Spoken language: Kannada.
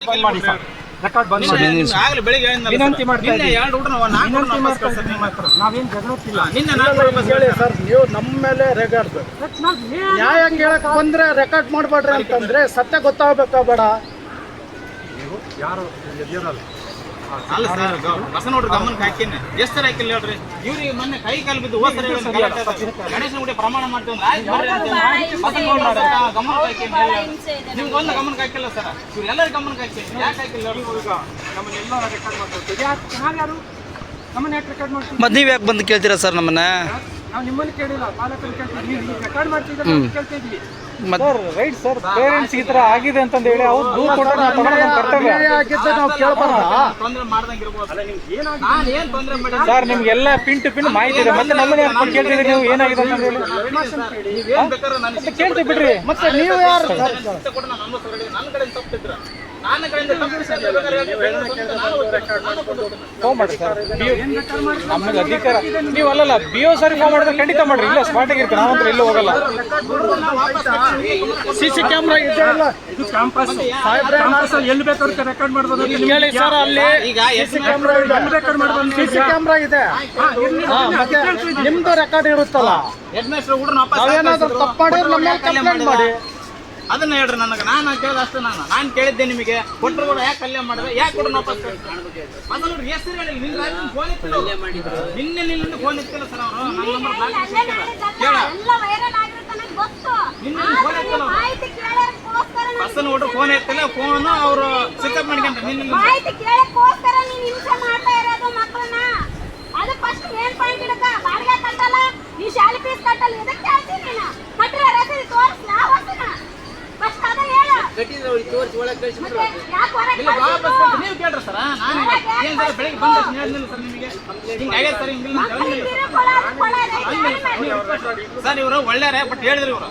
ಬಂದ್ ಮಾಡಿ ಸರ್ ರೆಕಾರ್ಡ್ ಬಂದ್ ಮಾಡಿ. ನಿನ್ನೆ ಬೆಳಿಗ್ಗೆ ಹೇಳಿದ್ನಲ್ಲ ವಿನಂತಿ ಸರ್. ಮಾಡ್ತಾ ನಿನ್ನೆ ಇದ್ದೀವಿ. ಎರಡು ಹುಡುಗನ ನಾಲ್ಕು ಹುಡುಗನ ವಿನಂತಿ ವಾಪಸ್ ಮಾಡ್ತಾ ಕಳ್ಸಿದ್ರು ನಿಮ್ಮ ಮಾತ್ರ. ನಾವೇನ್ ಜಗಳತ್ತಿಲ್ಲ ನಿನ್ನೆ ನಾಲ್ಕು ವಾಪಸ್ ಹೇಳಿ ಸರ್ ನೀವು ನಮ್ಮ ಮೇಲೆ ರೇಗಾಡ್ಬೇಡಿ ನ್ಯಾಯ ಹಂಗ್ ಹೇಳಕ್ ಬಂದ್ರೆ ರೆಕಾರ್ಡ್ ಮಾಡ್ಬೇಡ್ರಿ ಅಂತಂದ್ರೆ ಸತ್ಯ ಗೊತ್ತಾಗ್ಬೇಕಾ ಬೇಡ. ಯಾರು ಅಲ್ಲ ಸರ್ ಗಮನಕ್ಕೆ ಹಾಕಿನ. ಎಷ್ಟು ಸರಿ ಹಾಕಿಲ್ಲ ಹೇಳ್ರಿ? ಇವ್ರಿಗೆ ಮೊನ್ನೆ ಕೈ ಕಾಲು ಬಿದ್ದು ಹೋದ ಸರಿ ಗಣೇಶನ ಗುಡಿ ಪ್ರಮಾಣ ಮಾಡ್ತೀವಿ ಅಂದ್ರೆ ಆಯ್ತು ಬರ್ರಿ ಅಂತ ಹೇಳಿ. ಗಮನಕ್ಕೆ ಹಾಕಿ ನಿಮ್ಗೆ ಒಂದು ಗಮನಕ್ಕೆ ಹಾಕಿಲ್ಲ ಸರ್. ಇವ್ರೆಲ್ಲರೂ ಗಮನಕ್ಕೆ ಹಾಕಿ. ಯಾಕೆ ಹಾಕಿಲ್ಲ ಹೇಳ್ರಿ? ಈಗ ನಮ್ಮನ್ನೆಲ್ಲ ರೆಕಾರ್ಡ್ ಮಾಡ್ಕೊಳ್ತೀವಿ ಯಾಕೆ ನಾವ್ಯಾರು ನಮ್ಮನ್ನ ಯಾಕೆ ರೆಕಾರ್ಡ್ ಮಾಡ್ತೀವಿ ಮತ್ತೆ ನೀವು ಯಾಕೆ ಬಂದು ಕೇಳ್ತೀರಾ ಸರ್ ನಮ್ಮನ್ನ? ನಾವು ನಿಮ್ಮನ್ನು ಕೇಳಿಲ್ಲ. ಪಾಲಕರು ಕೇಳ್ತಿದ್ವಿ. ರೆಕಾರ್ಡ್ ಮಾಡ್ತಿದ್ದೀವಿ ಕೇಳ್ತಿದ್ವಿ. ಮತ್ತೆ ರೈಟ್ ಸರ್ ಪೇರೆಂಟ್ಸ್ ಈ ತರ ಆಗಿದೆ ಅಂತ ಹೇಳಿ ಅವ್ರು ದೂರ ಕೊಟ್ಟರೆ ನಾವು ತಗೊಳ್ಳೋದು ಕರ್ತವ್ಯ. ನಾವು ಕೇಳ್ಬಾರ್ದಾ? ತೊಂದರೆ ಮಾಡ್ದಂಗೆ ಇರ್ಬೋದು ಏನಾಗಿದೆ ನಾನು ಏನು ತೊಂದರೆ ಮಾಡಿ ಸರ್ ನಿಮ್ಗೆಲ್ಲ ಪಿನ್ ಟು ಪಿನ್ ಮಾಹಿತಿ ಇದೆ. ಮತ್ತೆ ನಮ್ಮನ್ನ ಯಾಕೆ ಕೇಳ್ತಿದ್ರಿ ನೀವು? ಏನಾಗಿದೆ ಅಂತ ಹೇಳಿ. ನೀವೇನು ಬೇಕಾದ್ರೆ ನಾನು ಮತ್ತೆ ಕೇಳ್ತೀವಿ ಬಿಡ್ರಿ ಮತ್ತೆ ನೀವು ಯಾರು? ಫೋನ್ ಮಾಡಿ ಸರ್. ನಮಗೆ ಅಧಿಕಾರ ನೀವು ಅಲ್ಲಲ್ಲ ಬಿ ಓ ಸರಿ ಫೋನ್ ಮಾಡಿದ್ರೆ ಖಂಡಿತ ಮಾಡ್ರಿ. ಇಲ್ಲ ಸ್ಪಾಟಿಗೆ ಇರ್ತೀನಿ ನಾವಂತ್ರ ಎಲ್ಲೂ ಹೋಗಲ್ಲ. ಸಿ ಸಿ ಕ್ಯಾಮ್ರಾ ಇದೆಯಲ್ಲ ಇದು ಕ್ಯಾಂಪಸ್ ಕ್ಯಾಂಪಸ್ ಎಲ್ಲಿ ಬೇಕಾದ್ರೆ ರೆಕಾರ್ಡ್ ಮಾಡ್ಬೋದು ಹೇಳಿ ಸರ್ ಅಲ್ಲಿ ಈಗ ಸಿ ಕ್ಯಾಮ್ರಾ ಇದೆ ಎಲ್ಲಿ ಬೇಕಾದ್ರೆ ಮಾಡ್ಬೋದು ಸಿ ಸಿ ಕ್ಯಾಮ್ರಾ ಇದೆ. ನಿಮ್ದು ರೆಕಾರ್ಡ್ ಇರುತ್ತಲ್ಲ. ಹೆಡ್ ಮಾಸ್ಟರ್ ವಾಪಸ್ ನಾವೇನಾದ್ರೂ ತಪ್ಪು ಮಾಡಿದ್ರೆ ನಮ್ಮ ಕಂಪ್ಲೇಂಟ್ ಮಾಡಿ. ಅದನ್ನ ಹೇಳ್ರಿ ನನಗೆ. ನಾನು ಕೇಳಿದ ಅಷ್ಟು ನಾನು. ನಾನು ಕೇಳಿದ್ದೆ ನಿಮಗೆ. ಕೊಟ್ಟರು ಕೂಡ ಯಾಕೆ ಕಲ್ಯಾಣ ಮಾಡಿದ್ರೆ ಯಾಕೆ ಕೊಡ್ರಿ ವಾಪಸ್ ಮೊದಲು ಹೆಸರು ಹೇಳಿ ನಿನ್ನ ಫೋನ್ ಇತ್ತಿಲ್ಲ ನಿನ್ನೆ ನಿನ್ನಿಂದ ಫೋನ್ ಇತ್ತಿಲ್ಲ ಸರ್ ಅವರು. ನನ್ನ ನಂಬರ್ ಬ್ಲಾಕ್ ಕೇಳ. ಎಲ್ಲ ವೈರಲ್ ಆಗಿರುತ್ತೆ ನನಗೆ ಗೊತ್ತು. ನಿನ್ನ ಫೋನ್ ನೋಡ್ರಿ ಫೋನ್ ಎತ್ತಿಲ್ಲ. ಫೋನ್ ಅವರು ಸಿಕ್ಕಪ್ ಮಾಡ್ಕೊಂಡ್ರೆ. ನಿನ್ನ ಮಾಹಿತಿ ಕೇಳಕ್ಕೋಸ್ಕರ ನೀನ್ ಹಿಂಸೆ ಮಾಡ್ತಾ ಇರೋದು ಮಕ್ಕಳನ್ನ. ಅದು ಫಸ್ಟ್ ಏನ್ ಪಾಯಿಂಟ್ ಇಡಕ ಬಾಡಿಗೆ ಕಟ್ಟಲ್ಲ. ನೀ ಶಾಲೆ ಫೀಸ್ ಕಟ್ಟಲ್ಲ. ಇದಕ್ಕೆ ಕೇಳ್ತೀನಿ ನೀನು ಕಟ್ಟಿರೋ ರಸೀದಿ ತೋರಿಸ್ ಯಾವ ವಸ್ತುನ ಫಸ್ಟ್ ಅದ ಹೇಳು ಮತ್ತೆ ಯಾಕೆ ಹೊರಗೆ ಇಲ್ಲ ವಾಪಸ್ ಕಳ್ಸಿದ್ದು? ಕೊಟ್ಟು ನೀವು ಕೇಳ್ರಿ ಸರ್ ನಾನು ಏನು ಸರ್ ಬೆಳಿಗ್ಗೆ ಬಂದ ತಕ್ಷಣ ಹೇಳಿದ್ನಿಲ್ಲ ಸರ್ ನಿಮಗೆ ಹಿಂಗೆ ಆಗ್ಯದ ಸರ್ ಹಿಂಗಿಲ್ಲ ಅಂತ ಹೇಳಿದ್ನಿಲ್ಲ. ಮಕ್ಕಳಿಗೆ ಕೊಡೋದು ಕೊಡೋದು ಯಾರು ಮಾಡಿ? ಸರ್ ಇವರು ಒಳ್ಳೆಯರೇ ಬಟ್ ಹೇಳಿದ್ರು ಇವರು